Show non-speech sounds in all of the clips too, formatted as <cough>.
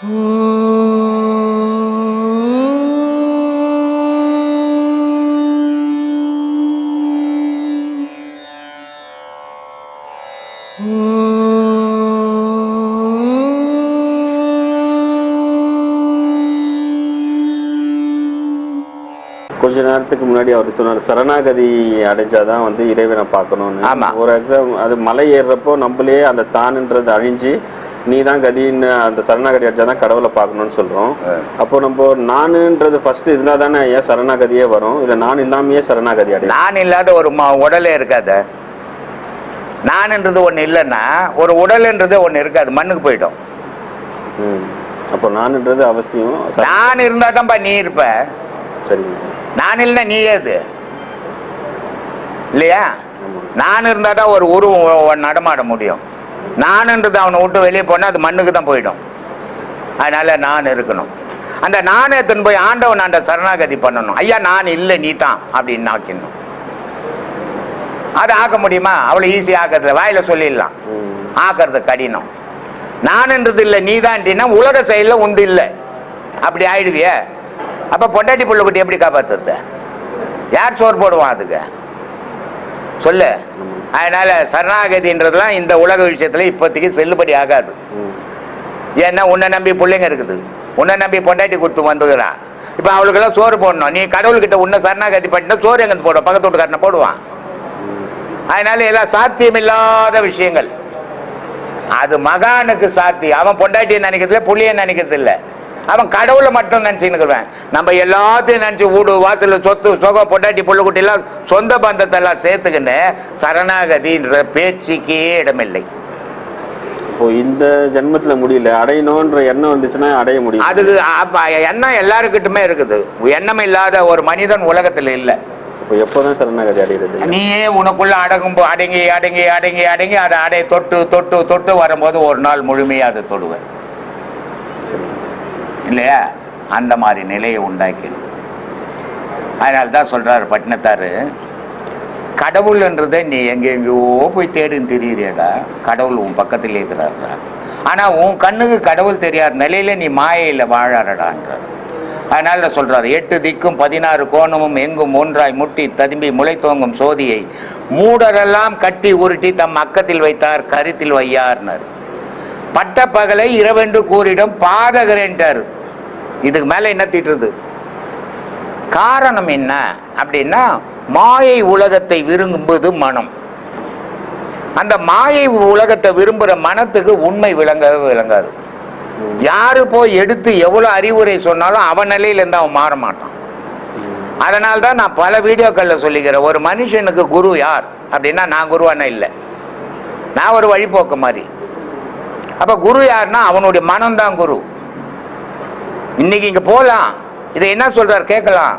கொஞ்ச நேரத்துக்கு முன்னாடி அவர் சொன்னார் சரணாகதி அடைஞ்சாதான் வந்து இறைவனை பார்க்கணும்னு. ஒரு எக்ஸாம் அது மலை ஏறுறப்போ நம்மளே அந்த தானுன்றது அழிஞ்சு நீ தான் கதின்னு அந்த சரணாகதி அடைச்சாதான் கடவுளை பார்க்கணும்னு சொல்றோம். அப்போ நம்ம நானுன்றது ஃபர்ஸ்ட் இருந்தா தானே ஏன் சரணாகதியே வரும்? இல்ல நான் இல்லாமயே சரணாகதி அடையும்? நான் இல்லாத ஒரு ம உடலே இருக்காத. நான்ன்றது ஒன்று இல்லைன்னா ஒரு உடல்ன்றது ஒன்று இருக்காது மண்ணுக்கு போயிடும். ம். அப்போ நானுன்றது அவசியம். நான் இருந்தா தான்ப்பா நீ இருப்ப. சரிங்க நான் இல்லைன்னா நீ ஏது? இல்லையா. நான் இருந்தால் தான் ஒரு உருவம் நடமாட முடியும். நான்ன்றது அவனை விட்டு வெளியே போனால் அது மண்ணுக்கு தான் போயிடும். அதனால் நான் இருக்கணும். அந்த நானே தன் போய் ஆண்டவன் ஆண்ட சரணாகதி பண்ணணும். ஐயா நான் இல்லை நீ தான் அப்படின்னு ஆக்கிடணும் அதை ஆக்க முடியுமா? அவ்வளோ ஈஸி ஆக்கிறது வாயில் சொல்லிடலாம். ஆக்கிறது கடினம். நான்ன்றது இல்லை நீ தான்ட்டினா உலக செயலில் உண்டு இல்லை. அப்படி ஆயிடுவிய. அப்போ பொண்டாட்டி புள்ளை குட்டி எப்படி காப்பாற்றுறது யார் சோறு போடுவான் அதுக்கு? சொல்லு. அதனால சரணாகதின்றதுலாம் இந்த உலக விஷயத்துல இப்போதைக்கு செல்லுபடி ஆகாது. ஏன்னா உன்னை நம்பி பிள்ளைங்க இருக்குது. உன்னை நம்பி பொண்டாட்டி கொடுத்து வந்துக்கிறான் இப்போ அவளுக்கெல்லாம் சோறு போடணும். நீ கடவுள்கிட்ட உன்னை சரணாகதி பண்ணிட்டா சோறு எங்கே போடுவோம் பக்கத்து வீட்டுக்காரனை போடுவான். அதனால எல்லாம் சாத்தியம் இல்லாத விஷயங்கள். அது மகானுக்கு சாத்தியம். அவன் பொண்டாட்டியை நினைக்கிறதுல இல்லை புள்ளியை நினைக்கிறது இல்லை அவன் கடவுளை மட்டும் நினச்சின்னுக்குவேன் நம்ம எல்லாத்தையும் நினச்சி வீடு வாசல் சொத்து சுகம் பொண்டாட்டி புள்ள குட்டி எல்லாம் சொந்த பந்தத்தை எல்லாம் சேர்த்துக்கின்னு சரணாகதின்ற பேச்சுக்கே இடமில்லை. இப்போ இந்த ஜென்மத்துல முடியல. அடையணுன்ற எண்ணம் வந்துச்சுன்னா அடைய முடியும் அதுக்கு அப்ப எண்ணம் எல்லாருக்கிட்டுமே இருக்குது. எண்ணம் இல்லாத ஒரு மனிதன் உலகத்தில் இல்லை. இப்போ எப்போதான் சரணாகதி அடைகிறது? நீயே உனக்குள்ள அடங்கும் அடங்கி அடங்கி அடங்கி அடங்கி அதை அடை தொட்டு தொட்டு தொட்டு வரும்போது ஒரு நாள் முழுமையாக அதை தொடுவேன். இல்லையா? அந்த மாதிரி நிலையை உண்டாக்கிடும் அதனால தான் சொல்றாரு பட்டினத்தாரு கடவுள்ன்றதை நீ எங்கெங்கேயோ போய் தேடுன்னு தெரியுறியடா. கடவுள் உன் பக்கத்தில் இருக்கிறாரா ஆனால் உன் கண்ணுக்கு கடவுள் தெரியாத நிலையில் நீ மாயையில் வாழறடான்றார் அதனால சொல்கிறார் எட்டு திக்கும் பதினாறு கோணமும் எங்கும் ஒன்றாய் முட்டி ததும்பி முளைத்தோங்கும் சோதியை மூடரெல்லாம் கட்டி உருட்டி தம் அக்கத்தில் வைத்தார் கருத்தில் வையார்னர். பட்ட பகலை இரவென்று கூறிடும் பாதகரேன்ட்டார் இதுக்கு மேல என்ன தீட்டுறது? காரணம் என்ன அப்படின்னா மாயை உலகத்தை விரும்புவது மனம். அந்த மாயை உலகத்தை விரும்புகிற மனத்துக்கு உண்மை விளங்கவே விளங்காது. யாரு போய் எடுத்து எவ்வளோ அறிவுரை சொன்னாலும் அவன் நிலையிலேருந்து அவன் மாற மாட்டான். அதனால தான் நான் பல வீடியோக்களில் சொல்லிக்கிறேன் ஒரு மனுஷனுக்கு குரு யார்? அப்படின்னா நான் குருவானா இல்லை. நான் ஒரு வழிபோக்கு மாதிரி. அப்போ குரு யாருன்னா அவனுடைய மனம்தான் குரு. இன்னைக்கு இங்க போலாம். இதை என்ன சொல்றாரு? கேட்கலாம்.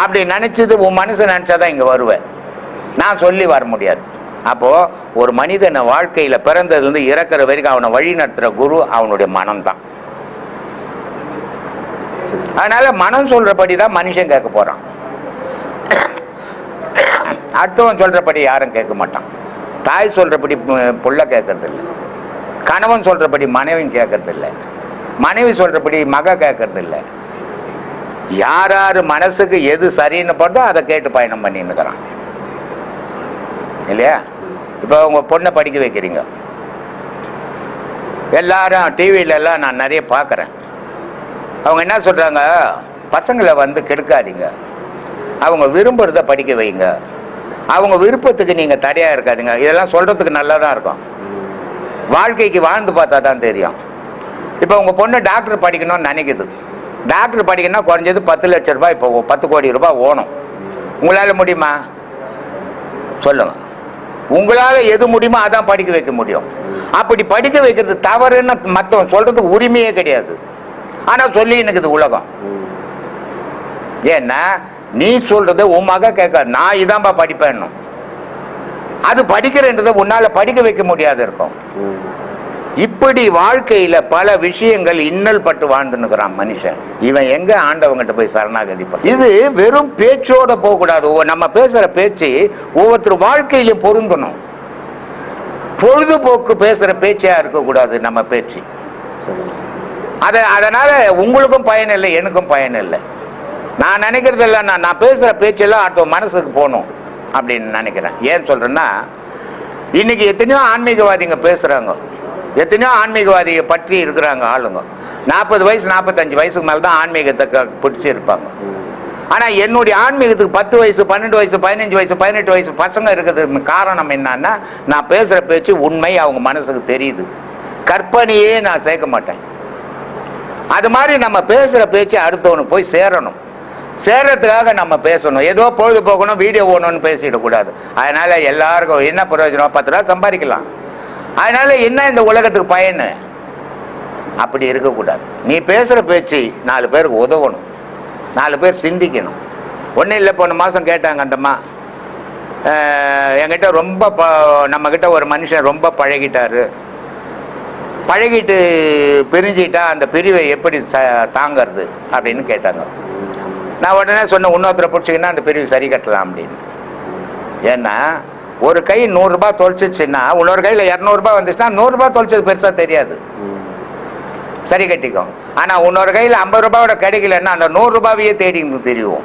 அப்படி நினைச்சது உன் மனசு நினைச்சாதான் இங்க வருவேன் நான் சொல்லி வர முடியாது. அப்போ ஒரு மனிதனை வாழ்க்கையில பிறந்ததுல இருந்து இறக்குற வரைக்கும் அவனை வழி நடத்துற குரு அவனுடைய மனம்தான். சரி அதனால மனம் சொல்றபடி தான் மனுஷன் கேட்க போறான். அடுத்தவன் சொல்றபடி யாரும் கேட்க மாட்டான். தாய் சொல்றபடி புள்ள கேட்கறது இல்லை கணவன் சொல்றபடி மனைவியும் கேட்கறது இல்லை மனைவி சொல்றபடி மக கேட்கறது இல்லை யார் யார் மனசுக்கு எது சரின்னு படுதோ அதை கேட்டு பயணம் பண்ணின்னுக்கிறான். இல்லையா? இப்போ உங்க பொண்ணை படிக்க வைக்கிறீங்க. எல்லாரும் டிவியில எல்லாம் நான் நிறைய பார்க்குறேன். அவங்க என்ன சொல்றாங்க? பசங்களை வந்து கெடுக்காதீங்க. அவங்க விரும்புறத படிக்க வைங்க. அவங்க விருப்பத்துக்கு நீங்க தடையா இருக்காதிங்க. இதெல்லாம் சொல்றதுக்கு நல்லா தான் இருக்கும். வாழ்க்கைக்கு வாழ்ந்து பார்த்தா தான் தெரியும். இப்போ உங்கள் பொண்ணு டாக்டர் படிக்கணும்னு நினைக்குது. டாக்டர் படிக்கணும்னா குறைஞ்சது பத்து லட்ச ரூபாய் இப்போ பத்து கோடி ரூபாய் ஓணும். உங்களால் முடியுமா? சொல்லுங்கள் உங்களால் எது முடியுமோ அதான் படிக்க வைக்க முடியும். அப்படி படிக்க வைக்கிறது தவறுன்னு மற்றவன் சொல்கிறது உரிமையே கிடையாது. ஆனால் சொல்லி இருக்குது உலகம். ஏன்னா நீ சொல்கிறத உன் மக கேட்க நான் இதான்பா படிப்பேன்னும். அது படிக்கிறன்றதை உன்னால் படிக்க வைக்க முடியாது இருக்கும். இப்படி வாழ்க்கையில பல விஷயங்கள் இன்னல் பட்டு வாழ்ந்துன்னுக்குறான் மனுஷன். இவன் எங்க ஆண்டவங்கிட்ட போய் சரணாகதி இது வெறும் பேச்சோட போக கூடாது. நம்ம பேசுற பேச்சு ஒவ்வொருத்தர் வாழ்க்கையிலும் பொருந்தணும். பொழுதுபோக்கு பேசுற பேச்சா இருக்கக்கூடாது நம்ம பேச்சு. சரி அதனால உங்களுக்கும் பயன் இல்லை எனக்கும் பயன் இல்லை. நான் நினைக்கிறது இல்லை நான் நான் பேசுகிற பேச்செல்லாம் அடுத்த மனசுக்கு போகணும் அப்படின்னு நினைக்கிறேன். ஏன் சொல்கிறேன்னா இன்னைக்கு எத்தனையோ ஆன்மீகவாதிங்க பேசுகிறாங்க எத்தனையோ ஆன்மீகவாதியை பற்றி இருக்கிறாங்க ஆளுங்க. நாற்பது வயசு நாற்பத்தஞ்சு வயசுக்கு மேலே தான் ஆன்மீகத்தை க- பிடிச்சி இருப்பாங்க. ஆனால் என்னுடைய ஆன்மீகத்துக்கு பத்து வயசு பன்னெண்டு வயசு பதினஞ்சு வயசு பதினெட்டு வயசு பசங்க இருக்கிறதுக்கு காரணம் என்னன்னா நான் பேசுகிற பேச்சு உண்மை அவங்க மனசுக்கு தெரியுது. கற்பனையே நான் சேர்க்க மாட்டேன். அது மாதிரி நம்ம பேசுகிற பேச்சு அடுத்தவனுக்கு போய் சேரணும். சேர்றதுக்காக நம்ம பேசணும். ஏதோ பொழுது போகணும் வீடியோ ஓடணும்னு பேசிடக்கூடாது. அதனால எல்லாருக்கும் என்ன பிரயோஜனம்? பத்து ரூபா சம்பாதிக்கலாம். அதனால என்ன இந்த உலகத்துக்கு பயனு? அப்படி இருக்கக்கூடாது. நீ பேசுகிற பேச்சு நாலு பேருக்கு உதவணும். நாலு பேர் சிந்திக்கணும். ஒன்றும் இல்லை போன மாதம் கேட்டாங்க அந்தம்மா. என்கிட்ட ரொம்ப ப நம்மக்கிட்ட ஒரு மனுஷன் ரொம்ப பழகிட்டாரு. பழகிட்டு பிரிஞ்சிட்டா அந்த பிரிவை எப்படி ச தாங்கிறது அப்படின்னு கேட்டாங்க. நான் உடனே சொன்னேன் இன்னொருத்தரை பிடிச்சிங்கன்னா அந்த பிரிவு சரி கட்டலாம் அப்படின்னு. ஏன்னா ஒரு கை நூறுரூபா தொலைச்சிச்சுன்னா இன்னொரு கையில் இரநூறுபா வந்துச்சுன்னா நூறுரூபா தொலைச்சது பெருசாக தெரியாது. சரி கட்டிக்கும் ஆனால் இன்னொரு கையில் ஐம்பது ரூபாயோட கிடைக்கலன்னா அந்த நூறு ரூபாவையே தேடி தெரியும்.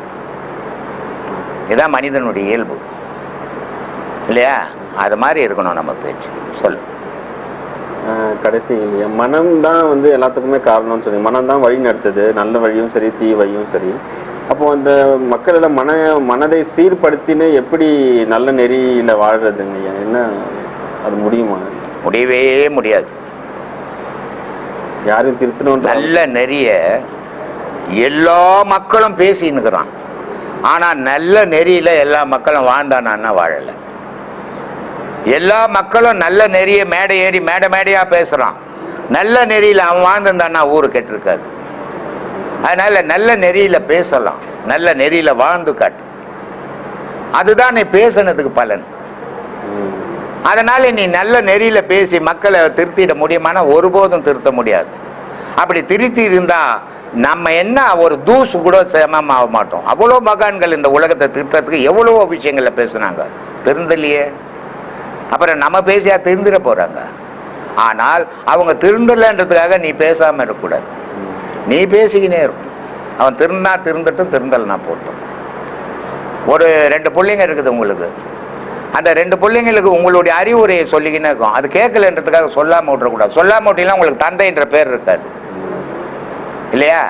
இதுதான் மனிதனுடைய இயல்பு. இல்லையா? அது மாதிரி இருக்கணும் நம்ம பேச்சு. சொல்லு. கடைசி இல்லையா மனம் தான் வந்து எல்லாத்துக்குமே காரணம்னு சொல்லி மனம் தான் வழி நடத்துது. நல்ல வழியும் சரி தீ வழியும் சரி. அப்போ அந்த மக்கள் எல்லாம் மன மனதை சீர்படுத்தின்னு எப்படி நல்ல நெறியில வாழ்றதுங்க? ஐயா? என்ன அது முடியுமா? முடியவே முடியாது. யாரையும் திருத்தணுன்ற நல்ல நெறிய எல்லா மக்களும் பேசின்னுக்கிறான் ஆனால் நல்ல நெறியில் எல்லா மக்களும் வாழ்ந்தானா வாழலை? எல்லா மக்களும் நல்ல நெறிய மேடை ஏறி மேடை மேடையாக பேசுகிறான் நல்ல நெறியில் அவன் வாழ்ந்திருந்தான்னா ஊரு கெட்டிருக்காது. அதனால நல்ல நெறியில் பேசலாம். நல்ல நெறியில் வாழ்ந்து காட்டு. அதுதான் நீ பேசுனதுக்கு பலன். அதனால் அதனால நீ நல்ல நெறியில பேசி மக்களை திருத்திட முடியுமானா ஒருபோதும் திருத்த முடியாது. அப்படி திருத்தி இருந்தா நம்ம என்ன ஒரு தூசு கூட சமம் ஆக மாட்டோம். அவ்வளோ மகான்கள் இந்த உலகத்தை திருத்தத்துக்கு எவ்வளவோ விஷயங்களில் பேசுனாங்க. திருந்தலையே. அப்புறம் நம்ம பேசியா திருந்திட போறாங்க. ஆனால் அவங்க திருந்தலைன்றதுக்காக நீ பேசாம இருக்கக்கூடாது நீ பேசிக்கினே இருக்கும் அவன் திருந்தா திருந்தட்டும் திருந்தல்னா போட்டும். ஒரு ரெண்டு பிள்ளைங்க இருக்குது உங்களுக்கு. அந்த ரெண்டு பிள்ளைங்களுக்கு உங்களுடைய அறிவுரையை சொல்லிக்கினே இருக்கும். அது கேட்கலன்றதுக்காக சொல்லாமல் விட்டுறக்கூடாது. சொல்லாமல் விட்டீங்கன்னா உங்களுக்கு தந்தைன்ற பேர் இருக்காது. இல்லையா?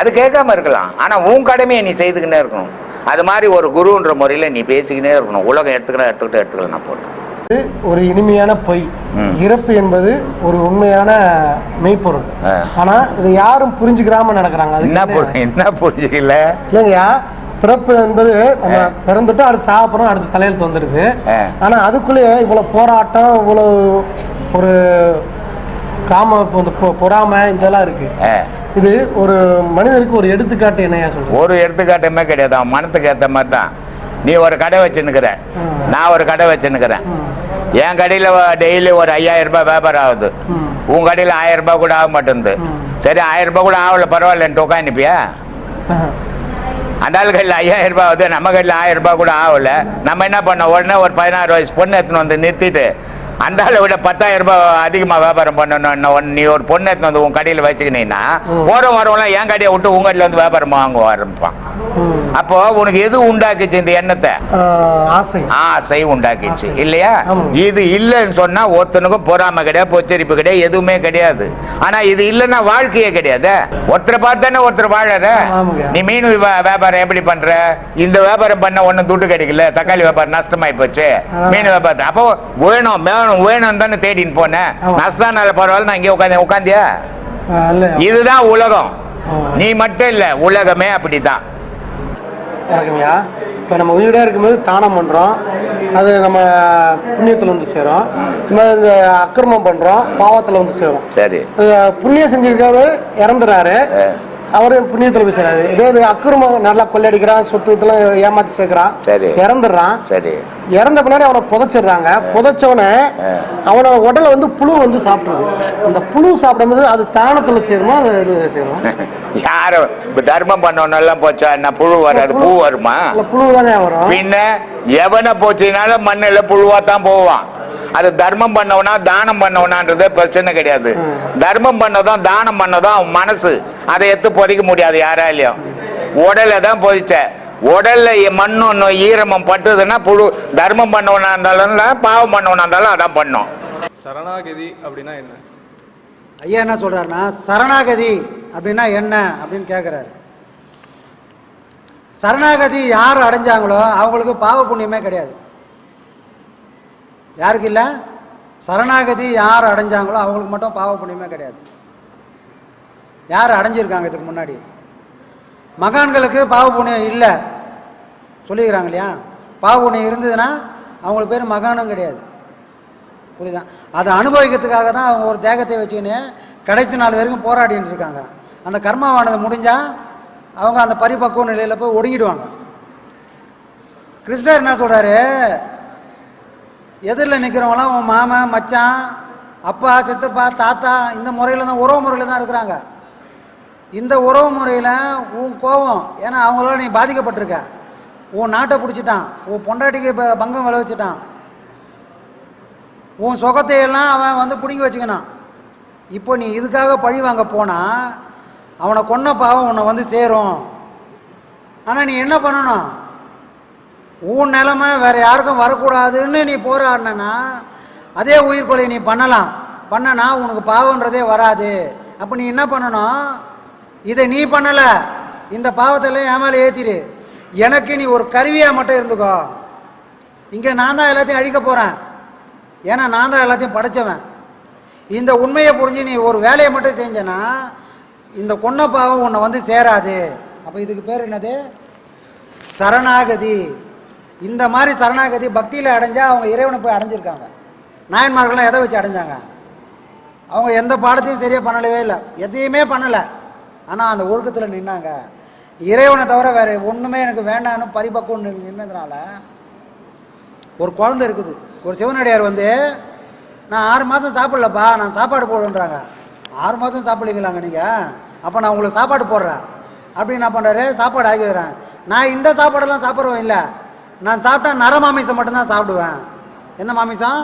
அது கேட்காம இருக்கலாம். ஆனால் உன் கடமையை நீ செய்துக்கினே இருக்கணும். அது மாதிரி ஒரு குருன்ற முறையில் நீ பேசிக்கினே இருக்கணும். உலகம் எடுத்துக்கிட்டா எடுத்துக்கிட்டு எடுத்துக்கலாம் நான் போட்டேன் ஒரு இனிமையான பொய். இறப்பு என்பது ஒரு உண்மையான மெய்ப்பொருள். ஆனா இதை யாரும் புரிஞ்சுக்கிறாம நடக்கிறாங்க அதுக்கு என்ன என்ன? புரி- என்ன புரிஞ்சுக்கல இல்லைங்கய்யா பிறப்பு என்பது நம்ம பிறந்துட்டு அடுத்து சாப்பிட்றோம் அடுத்து தலையெழுத்து வந்துடுது. ஆனா அதுக்குள்ளேயே இவ்வளவு போராட்டம் இவ்வளவு ஒரு காம இந்த பொறாமை இதெல்லாம் இருக்கு. இது ஒரு மனிதருக்கு ஒரு எடுத்துக்காட்டு என்னையா சொல்றேன் ஒரு எடுத்துக்காட்டுமே கிடையாது அவன் மனத்துக்கு ஏற்ற மாதிரி தான் நீ ஒரு கடை வச்சுன்னுக்குற. நான் ஒரு கடை வச்சுன்னுக்குறேன் என் கடையில் டெய்லி ஒரு ஐயாயிரம் ரூபாய் வியாபாரம் ஆகுது. உன் கடையில் ஆயிரம் ரூபாய் கூட ஆக மாட்டேங்குது. சரி ஆயிரம் ரூபாய் கூட ஆகல பரவாயில்லன்ட்டு உட்காந்துப்பியா அந்த ஆள் கையில் ஐயாயிரம் ரூபாய் ஆகுது நம்ம கையில் ஆயிரம் ரூபாய் கூட ஆகல நம்ம என்ன பண்ணோம் உடனே ஒரு பதினாறு வயசு பொண்ணு எடுத்துன்னு வந்து நிறுத்திட்டு அந்த ஆளை விட பத்தாயிரம் ரூபாய் அதிகமாக வியாபாரம் பண்ணணும் நீ ஒரு பொண்ணு எடுத்துன்னு வந்து உன் கடையில் வச்சுக்கினீங்கன்னா ம். போகிறோம் வரவங்களாம் என் கடையை விட்டு உங்க கடையில் வந்து வியாபாரம் வாங்க ஆரம்பிப்பான். அப்போ உனக்கு எது உண்டாக்குச்சு இந்த எண்ணத்தை? ஆசை. ஆசை உண்டாக்கிடுச்சு ஆசை. இல்லையா. இது இல்லைன்னு சொன்னா ஒருத்தனுக்கும் பொறாமை கிடையாது பொச்சரிப்பு கிடையாது எதுவுமே கிடையாது. ஆனா இது இல்லைன்னா வாழ்க்கையே கிடையாது. ஒருத்தரை பார்த்தானே ஒருத்தர் வாழற. நீ மீன் வியா- வியாபாரம் எப்படி பண்ற? இந்த வியாபாரம் பண்ண ஒன்றும் துட்டு கிடைக்கல தக்காளி வியாபாரம் நஷ்டமாயி போச்சு. மீன் வியாபாரம் அப்போ வேணும் வேணும் வேணும் தானே தேடின்னு போனேன் ஆமா. நஷ்டம்னால பரவாயில்ல நான் இங்கே உட்காந்து உட்காந்தியா இதுதான் உலகம். நீ மட்டும் இல்ல உலகமே அப்படிதான் வணக்கம்யா இப்போ நம்ம உயிரோட இருக்கும்போது தானம் பண்ணுறோம் அது நம்ம புண்ணியத்தில் வந்து சேரும். நம்ம இந்த அக்கிரமம் பண்ணுறோம் பாவத்தில் வந்து சேரும். சரி. புண்ணியம் செஞ்சிருக்காரு இறந்துறாரு. அவரு புண்ணியத்தில் சேராது இதே அக்கிரமம் நல்லா கொள்ளையடிக்கிறான் சொத்து இதெல்லாம் ஏமாத்தி சேர்க்கிறான். சரி. இறந்துடுறான். சரி. இறந்த பின்னாடி அவனை புதைச்சிடுறாங்க. புதைச்சவனை அவனோட உடலை வந்து புழு வந்து சாப்பிடுது. அந்த புழு சாப்பிடும்போது அது தானத்துல சேருமா அது இது சேருமா? <laughs> யாரும் இப்ப தர்மம் பண்ணவனெல்லாம் போச்சா என்ன? புழு வராது. பூ வருமா? புழு தானே வரும். பின்ன எவனை போச்சுனாலும் மண்ணில் புழுவா தான் போவான். அது தர்மம் பண்ணவனா தானம் பண்ணவனான்றது பிரச்சனை கிடையாது. தர்மம் பண்ணதும் தானம் பண்ணதும் அவன் மனசு. அதை எடுத்து பொதிக்க முடியாது யாராலையும் உடலை தான் பொதிச்ச. உடல்ல மண்ணும் ஈரமும் பட்டுதுன்னா புழு தர்மம் பண்ணவனா இருந்தாலும் பாவம் பண்ணவனா இருந்தாலும் அதான் பண்ணும். சரணாகதி அப்படின்னா என்ன? ஐயா என்ன சொல்றாருன்னா சரணாகதி அப்படின்னா என்ன அப்படின்னு கேட்குறாரு சரணாகதி யார் அடைஞ்சாங்களோ அவங்களுக்கு பாவ புண்ணியமே கிடையாது. யாருக்கு இல்லை? சரணாகதி யார் அடைஞ்சாங்களோ அவங்களுக்கு மட்டும் பாவ புண்ணியமே கிடையாது. யார் அடைஞ்சிருக்காங்க இதுக்கு முன்னாடி? மகான்களுக்கு பாவ புண்ணியம் இல்லை. சொல்லிக்கிறாங்க இல்லையா? பாவ புண்ணியம் இருந்ததுன்னா அவங்களுக்கு பேர் மகானும் கிடையாது. புரியுதா? அதை அனுபவிக்கிறதுக்காக தான் அவங்க ஒரு தேகத்தை வச்சுக்கின்னு கடைசி நாள் வரைக்கும் போராடிட்டு இருக்காங்க. அந்த கர்மாவானது முடிஞ்சால் அவங்க அந்த பரிபக்குவ நிலையில் போய் ஒடுங்கிடுவாங்க. கிருஷ்ணர் என்ன சொல்கிறாரு எதிரில் நிற்கிறவங்களாம் உன் மாமன் மச்சான் அப்பா சித்தப்பா தாத்தா இந்த முறையில் தான் உறவு முறையில் தான் இருக்கிறாங்க. இந்த உறவு முறையில் உன் கோபம் ஏன்னா அவங்களால நீ பாதிக்கப்பட்டிருக்க. உன் நாட்டை பிடிச்சிட்டான். உன் பொண்டாட்டிக்கு இப்போ பங்கம் விளைவிச்சிட்டான். உன் சொகத்தையெல்லாம் அவன் வந்து பிடுங்கி வச்சுக்கணும் இப்போ நீ இதுக்காக பழி வாங்க போனால் அவனை கொன்ன பாவம் உன்னை வந்து சேரும். ஆனால் நீ என்ன பண்ணணும்? உன் நிலமை வேற யாருக்கும் வரக்கூடாதுன்னு நீ போராடினா அதே உயிர்கொலை நீ பண்ணலாம். பண்ணனா உனக்கு பாவன்றதே வராது. அப்போ நீ என்ன பண்ணணும்? இதை நீ பண்ணலை. இந்த பாவத்தெல்லாம் என் மேலே ஏற்றிடு எனக்கு நீ ஒரு கருவியாக மட்டும் இருந்துக்கோ. இங்கே நான் தான் எல்லாத்தையும் அழிக்க போகிறேன் ஏன்னா நான் தான் எல்லாத்தையும் படைச்சவன். இந்த உண்மையை புரிஞ்சு நீ ஒரு வேலையை மட்டும் செஞ்சேன்னா இந்த கொன்ன பாவம் உன்னை வந்து சேராது. அப்போ இதுக்கு பேர் என்னது? சரணாகதி. இந்த மாதிரி சரணாகதி பக்தியில் அடைஞ்சால் அவங்க இறைவனை போய் அடைஞ்சிருக்காங்க. நாயன்மார்கள்லாம் எதை வச்சு அடைஞ்சாங்க? அவங்க எந்த பாடத்தையும் சரியாக பண்ணலவே இல்லை. எதையுமே பண்ணலை. ஆனால் அந்த ஒழுக்கத்தில் நின்னாங்க. இறைவனை தவிர வேறு ஒன்றுமே எனக்கு வேண்டாம்னு பரிபக்குவம் நின்னதுனால ஒரு குழந்தை இருக்குது. ஒரு சிவனடியார் வந்து நான் ஆறு மாதம் சாப்பிட்லப்பா நான் சாப்பாடு போடுன்றாங்க ஆறு மாதம் சாப்பிட்லீங்களாங்க நீங்கள் அப்போ நான் உங்களுக்கு சாப்பாடு போடுறேன். அப்படின்னு என்ன பண்ணுறாரு சாப்பாடு ஆக்கி வைக்கிறேன் நான் இந்த சாப்பாடெல்லாம் சாப்பிட்றவன் இல்லை. நான் சாப்பிட்டா நர மாமிசம் மட்டும்தான் சாப்பிடுவேன். என்ன மாமிசம்?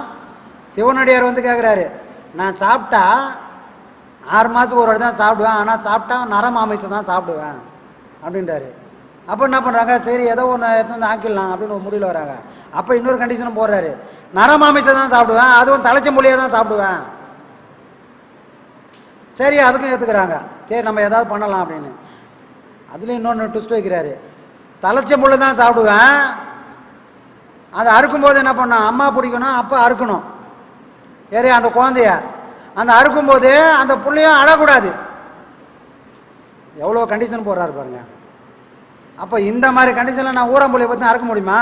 சிவனடியார் வந்து கேட்குறாரு நான் சாப்பிட்டா ஆறு மாதத்துக்கு ஒரு வாட்டி தான் சாப்பிடுவேன் ஆனால் சாப்பிட்டா நர மாமிசம் தான் சாப்பிடுவேன் அப்படின்றாரு. அப்போ என்ன பண்ணுறாங்க சரி ஏதோ ஒன்று எடுத்து வந்து ஆக்கிடலாம் அப்படின்னு ஒரு முடிவில் வராங்க. அப்போ இன்னொரு கண்டிஷனும் போடுறாரு. நரமாமிசம் தான் சாப்பிடுவேன் அதுவும் தலைச்ச மொழியாக தான் சாப்பிடுவேன். சரி அதுக்கும் ஏற்றுக்கிறாங்க சரி நம்ம ஏதாவது பண்ணலாம் அப்படின்னு. அதுலேயும் இன்னொன்று ட்விஸ்ட் வைக்கிறாரு. தலைச்ச முள்ளு தான் சாப்பிடுவேன் அதை அறுக்கும்போது என்ன பண்ணணும்? அம்மா பிடிக்கணும் அப்பா அறுக்கணும். ஏறி அந்த குழந்தைய. அந்த அறுக்கும்போது அந்த புள்ளையும் அழக்கூடாது. எவ்வளோ கண்டிஷன் போடுறாரு பாருங்க. அப்போ இந்த மாதிரி கண்டிஷனில் நான் ஊரம்புள்ளைய பற்றி அறுக்க முடியுமா?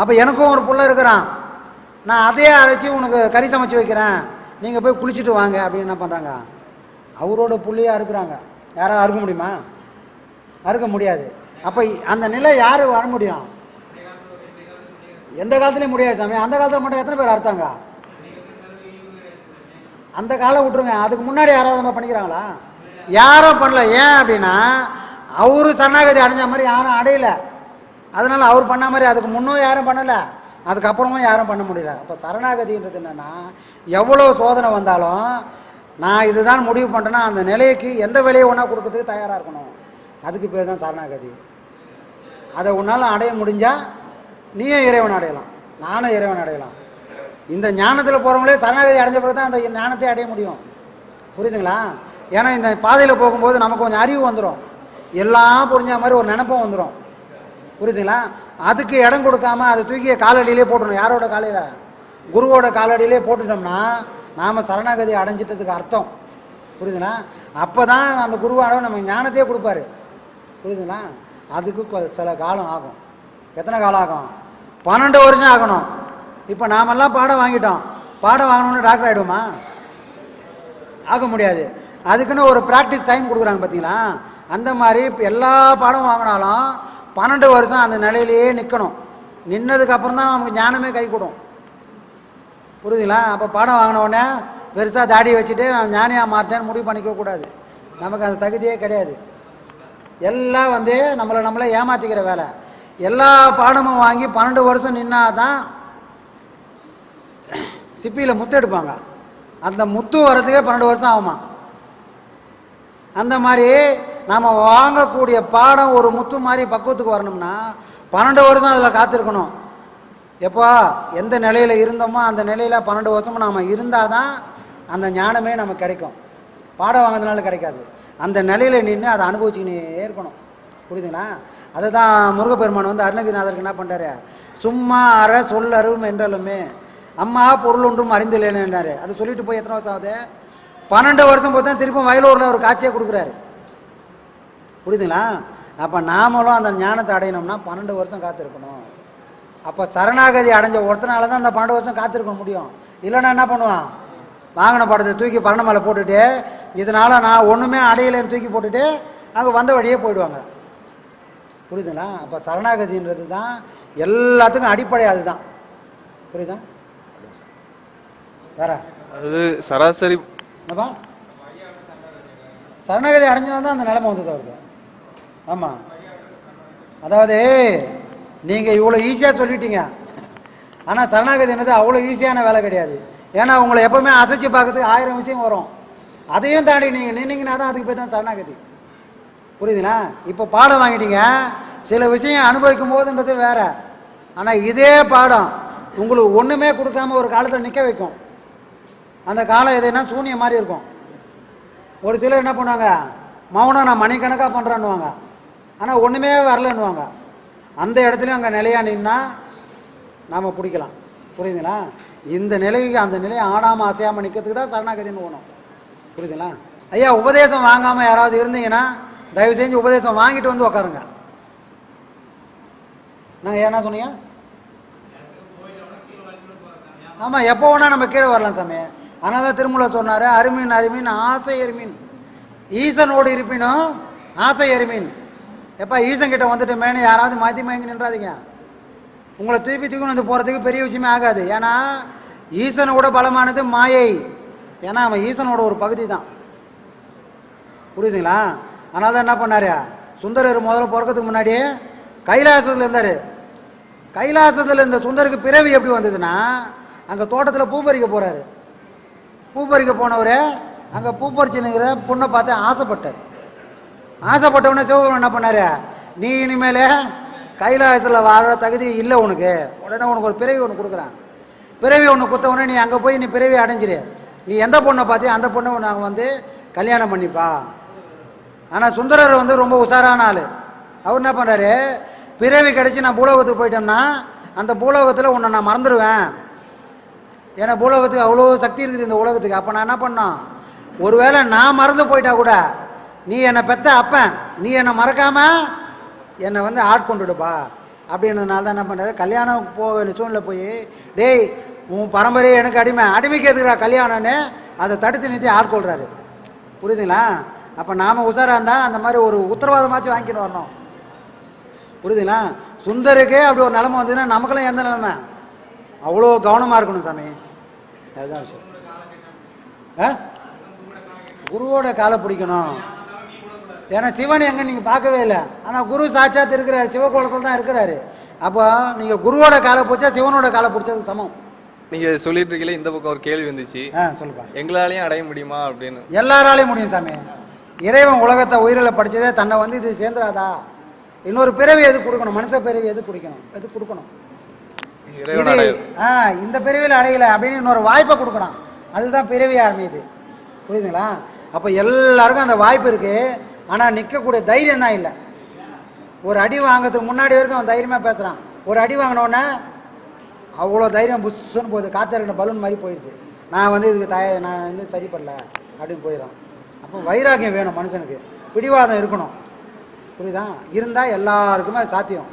அப்போ எனக்கும் ஒரு புள்ள இருக்கிறான். நான் அதையே அழைச்சி உனக்கு கறி சமைச்சு வைக்கிறேன். நீங்கள் போய் குளிச்சுட்டு வாங்க அப்படின்னு என்ன பண்ணுறாங்க அவரோட புள்ளையே அறுக்கிறாங்க யாராவது அறுக்க முடியுமா? அறுக்க முடியாது. அப்போ அந்த நிலை யார் வர முடியும்? எந்த காலத்துலேயும் முடியாது சாமி. அந்த காலத்தில் மட்டும் எத்தனை பேர் அறுத்தாங்க? அந்த காலம் விட்டுருங்க. அதுக்கு முன்னாடி யாராவது நம்ம பண்ணிக்கிறாங்களா? யாரும் பண்ணல. ஏன் அப்படின்னா அவரு சரணாகதி அடைஞ்ச மாதிரி யாரும் அடையல. அதனால் அவர் பண்ண மாதிரி அதுக்கு முன்னும் யாரும் பண்ணலை. அதுக்கப்புறமும் யாரும் பண்ண முடியல. அப்போ சரணாகதின்றது என்னென்னா எவ்வளோ சோதனை வந்தாலும் நான் இதுதான் முடிவு பண்ணுறேன்னா அந்த நிலைக்கு எந்த விலையை ஒன்றா கொடுக்கறதுக்கு தயாராக இருக்கணும். அதுக்கு பேர் தான் சரணாகதி. அதை உன்னால் அடைய முடிஞ்சால் நீயும் இறைவன் அடையலாம். நானும் இறைவன் அடையலாம். இந்த ஞானத்தில் போகிறவங்களே சரணாகதி அடைஞ்ச பிறகு தான் அந்த ஞானத்தை அடைய முடியும். புரியுதுங்களா? ஏன்னா இந்த பாதையில் போகும்போது நமக்கு கொஞ்சம் அறிவு வந்துடும் எல்லாம் புரிஞ்ச மாதிரி ஒரு நினப்பும் வந்துடும் புரியுதுங்களா? அதுக்கு இடம் கொடுக்காம அதை தூக்கி காலடியிலே போட்டுடணும். யாரோட காலையில்? குருவோட காலடியிலே போட்டுட்டோம்னா நாம் சரணாகதி அடைஞ்சிட்டதுக்கு அர்த்தம். புரியுதுங்களா? அப்போ தான் அந்த குருவான நம்ம ஞானத்தையே கொடுப்பாரு. புரியுதுங்களா? அதுக்கு கொ- சில காலம் ஆகும். எத்தனை காலம் ஆகும்? பன்னெண்டு வருஷம் ஆகணும். இப்போ நாமெல்லாம் பாடம் வாங்கிட்டோம். பாடம் வாங்கணும்னு டாக்டர் ஆகிடுமா ஆக முடியாது. அதுக்குன்னு ஒரு ப்ராக்டிஸ் டைம் கொடுக்குறாங்க பார்த்தீங்களா அந்த மாதிரி இப்போ எல்லா பாடம் வாங்கினாலும் பன்னெண்டு வருஷம் அந்த நிலையிலேயே நிற்கணும் நின்னதுக்கப்புறம் தான் நமக்கு ஞானமே கை கூடும். புரியுதுங்களா? அப்போ பாடம் வாங்கின உடனே பெருசாக தாடி வச்சுட்டு நான் ஞானியாக மாட்டேன்னு முடிவு பண்ணிக்க கூடாது. நமக்கு அந்த தகுதியே கிடையாது. எல்லாம் வந்து நம்மளை நம்மளை ஏமாற்றிக்கிற வேலை. எல்லா பாடமும் வாங்கி பன்னெண்டு வருஷம் நின்னா தான் சிப்பியில் முத்து எடுப்பாங்க. அந்த முத்து வர்றதுக்கே பன்னெண்டு வருஷம் ஆகுமா? அந்த மாதிரி நாம் வாங்கக்கூடிய பாடம் ஒரு முத்து மாதிரி பக்குவத்துக்கு வரணும்னா பன்னெண்டு வருஷம் அதில் காத்திருக்கணும். எப்போ எந்த நிலையில் இருந்தோமோ அந்த நிலையில் பன்னெண்டு வருஷமும் நாம் இருந்தால் தான் அந்த ஞானமே நமக்கு கிடைக்கும். பாடம் வாங்கினதுனால கிடைக்காது. அந்த நிலையில் நின்று அதை அனுபவிச்சுக்கினே இருக்கணும். புரியுதுங்களா? அதை தான் முருகப்பெருமான் வந்து அருணகிரிநாதருக்கு என்ன பண்ணுறாரு சும்மா அற சொல் அருவும் என்றாலுமே. அம்மா பொருள் ஒன்றும் அறிந்தில்லைன்னாரு அது சொல்லிட்டு போய் எத்தனை வருஷம் ஆகுது? பன்னெண்டு வருஷம் போது தான் திரும்ப வயலூரில் ஒரு காட்சியை கொடுக்குறாரு. புரியுதுங்களா? அப்போ நாமளும் அந்த ஞானத்தை அடையணும்னா பன்னெண்டு வருஷம் காத்திருக்கணும். அப்போ சரணாகதி அடைஞ்ச ஒருத்தனால தான் அந்த பன்னெண்டு வருஷம் காத்திருக்க முடியும். இல்லைன்னா என்ன பண்ணுவான்? வாங்கின படத்தை தூக்கி பரண போட்டுட்டு இதனால் நான் ஒன்றுமே அடையலைன்னு தூக்கி போட்டுட்டு அங்கே வந்த வழியே போயிடுவாங்க. புரியுதுங்களா? அப்போ சரணாகதின்றது தான் எல்லாத்துக்கும் அடிப்படை அதுதான். புரியுதா. வேற? அது சராசரி என்னப்பா? சரணாகதி அடைஞ்சனால தான் அந்த நிலைமை வந்தது அவருக்கு ஆமாம் அதாவது நீங்கள் இவ்வளோ ஈஸியாக சொல்லிட்டீங்க. ஆனால் சரணாகதி என்னது? அவ்வளோ ஈஸியான வேலை கிடையாது. ஏன்னா உங்களை எப்பவுமே அசைச்சு பார்க்கறதுக்கு ஆயிரம் விஷயம் வரும். அதையும் தாண்டி நீங்கள் நின்னீங்கன்னா தான் அதுக்கு பேர் தான் சரணாகதி. புரியுதுங்களா? இப்போ பாடம் வாங்கிட்டீங்க. சில விஷயம் அனுபவிக்கும் போதுன்றது வேற. ஆனால் இதே பாடம் உங்களுக்கு ஒன்றுமே கொடுக்காம ஒரு காலத்தில் நிற்க வைக்கும். அந்த காலம் எதுனா சூனியம் மாதிரி இருக்கும். ஒரு சிலர் என்ன பண்ணுவாங்க? மௌனம் நான் மணிக்கணக்காக பண்ணுறேன்னுவாங்க ஆனால் ஒன்றுமே வரலன்னுவாங்க. அந்த இடத்துலையும் அங்கே நிலையாக நின்னா நாம் பிடிக்கலாம். புரியுதுங்களா? இந்த நிலைக்கு அந்த நிலையை ஆடாமல் அசையாமல் நிற்கிறதுக்கு தான் சரணாகதின்னு போகணும் புரியுதுங்களா? ஐயா உபதேசம் வாங்காமல் யாராவது இருந்தீங்கன்னா தயவு செஞ்சு உபதேசம் வாங்கிட்டு வந்து உக்காருங்க. நாங்கள் என்ன சொன்னீங்க? ஆமாம் எப்போ வேணால் நம்ம கீழே வரலாம் சாமி. ஆனால் தான் திருமூல சொன்னார் அருமீன் அருமீன் ஆசை எருமீன் ஈசனோடு இருப்பினும் ஆசை எருமீன் எப்போ ஈசன் கிட்ட வந்துட்டு யாராவது மாற்றி மயங்கி நின்றாதீங்க. உங்களை திருப்பி தூக்கி வந்து போகிறதுக்கு பெரிய விஷயமே ஆகாது. ஏன்னா ஈசனோட பலமானது மாயை. ஏன்னா அவன் ஈசனோட ஒரு பகுதி தான் புரியுதுங்களா? அதனால தான் என்ன பண்ணாரு? சுந்தரர் முதல்ல பிறக்கிறதுக்கு முன்னாடி கைலாசத்தில் இருந்தார். கைலாசத்தில் இருந்த சுந்தருக்கு பிறவி எப்படி வந்ததுன்னா அங்கே தோட்டத்தில் பூ பறிக்க போகிறாரு பூ பறிக்க போனவர் அங்கே பூ பறிச்சுனுங்கிற பொண்ணை பார்த்து ஆசைப்பட்டார். ஆசைப்பட்டவொடனே சிவபெருமன் என்ன பண்ணார்? நீ இனிமேல் கைலாசத்தில் வாழ தகுதி இல்லை உனக்கு. உடனே உனக்கு ஒரு பிறவி ஒன்று கொடுக்குறான். பிறவி ஒன்று கொடுத்த உடனே நீ அங்கே போய் நீ பிறவி அடைஞ்சிடு நீ எந்த பொண்ணை பார்த்தியோ அந்த பொண்ணை நாங்கள் வந்து கல்யாணம் பண்ணிப்பா. ஆனால் சுந்தரர் வந்து ரொம்ப உஷாரான ஆள். அவர் என்ன பண்ணுறாரு பிறவி கிடச்சி நான் பூலோகத்துக்கு போயிட்டோம்னா அந்த பூலோகத்தில் உன்னை நான் மறந்துடுவேன் ஏன்னா பூலோகத்துக்கு அவ்வளோ சக்தி இருக்குது இந்த உலகத்துக்கு. அப்போ நான் என்ன பண்ணோம்? ஒருவேளை நான் மறந்து போயிட்டா கூட நீ என்னை பெத்த அப்பன். நீ என்னை மறக்காமல் என்னை வந்து ஆட்கொண்டுடுப்பா அப்படின்றதுனால தான் என்ன பண்ணுறாரு கல்யாணம் போக வேண்டிய சூழ்நிலை போய் டேய் உன் பரம்பரையே எனக்கு அடிமை. அடிமைக்கு எதுக்குறா கல்யாணம்னு அதை தடுத்து நிறுத்தி ஆட்கொள்கிறாரு புரியுதுங்களா? அப்போ நாம் உஷாராக இருந்தால் அந்த மாதிரி ஒரு உத்தரவாதமாச்சும் வாங்கிட்டு வரணும். புரியுதுங்களா? சுந்தருக்கே அப்படி ஒரு நிலைமை வந்ததுன்னா நமக்கெல்லாம் எந்த நிலைமை? அவ்வளோ கவனமாக இருக்கணும் சாமி. அதுதான் விஷயம். ஆ? குருவோட காலை பிடிக்கணும். ஏன்னா சிவன் எங்கே நீங்கள் பார்க்கவே இல்லை. ஆனால் குரு சாட்சாத் இருக்கிறார் சிவகோலத்தில் தான் இருக்கிறாரு. அப்போ நீங்கள் குருவோட காலை பிடிச்சா சிவனோட காலை பிடிச்சது சமம். நீங்க சொல்லிட்டு இருக்கீங்களே இந்த பக்கம் ஒரு கேள்வி வந்துச்சு. ஆ சொல்லுப்பா. எங்களாலையும் அடைய முடியுமா அப்படின்னு? எல்லாராலையும் முடியும் சாமி. இறைவன் உலகத்தை உயிரில் படிச்சதே தன்னை வந்து இது சேர்ந்துடாதா? இன்னொரு பிறவி எது கொடுக்கணும்? மனுஷ பிறவி எது குடிக்கணும்? எது கொடுக்கணும்? இது ஆ இந்த பிறவியில் அடையல அப்படின்னு இன்னொரு வாய்ப்பை கொடுக்குறான். அதுதான் பிறவி அமையுது புரியுதுங்களா? அப்போ எல்லாருக்கும் அந்த வாய்ப்பு இருக்கு. ஆனால் நிற்கக்கூடிய தைரியம் தான் இல்லை. ஒரு அடி வாங்கிறதுக்கு முன்னாடி வரைக்கும் அவன் தைரியமாக பேசுகிறான் ஒரு அடி வாங்கினோடனே அவ்வளோ தைரியம் புஷ்ஷுன்னு போகுது. காத்திருக்கிற பலூன் மாதிரி போயிடுது. நான் வந்து இதுக்கு தயார் நான் வந்து சரி பண்ணல அப்படின்னு போயிடும் அப்போ வேணும் மனுஷனுக்கு. பிடிவாதம் இருக்கணும். புரியுதா? இருந்தால் எல்லாருக்குமே சாத்தியம்.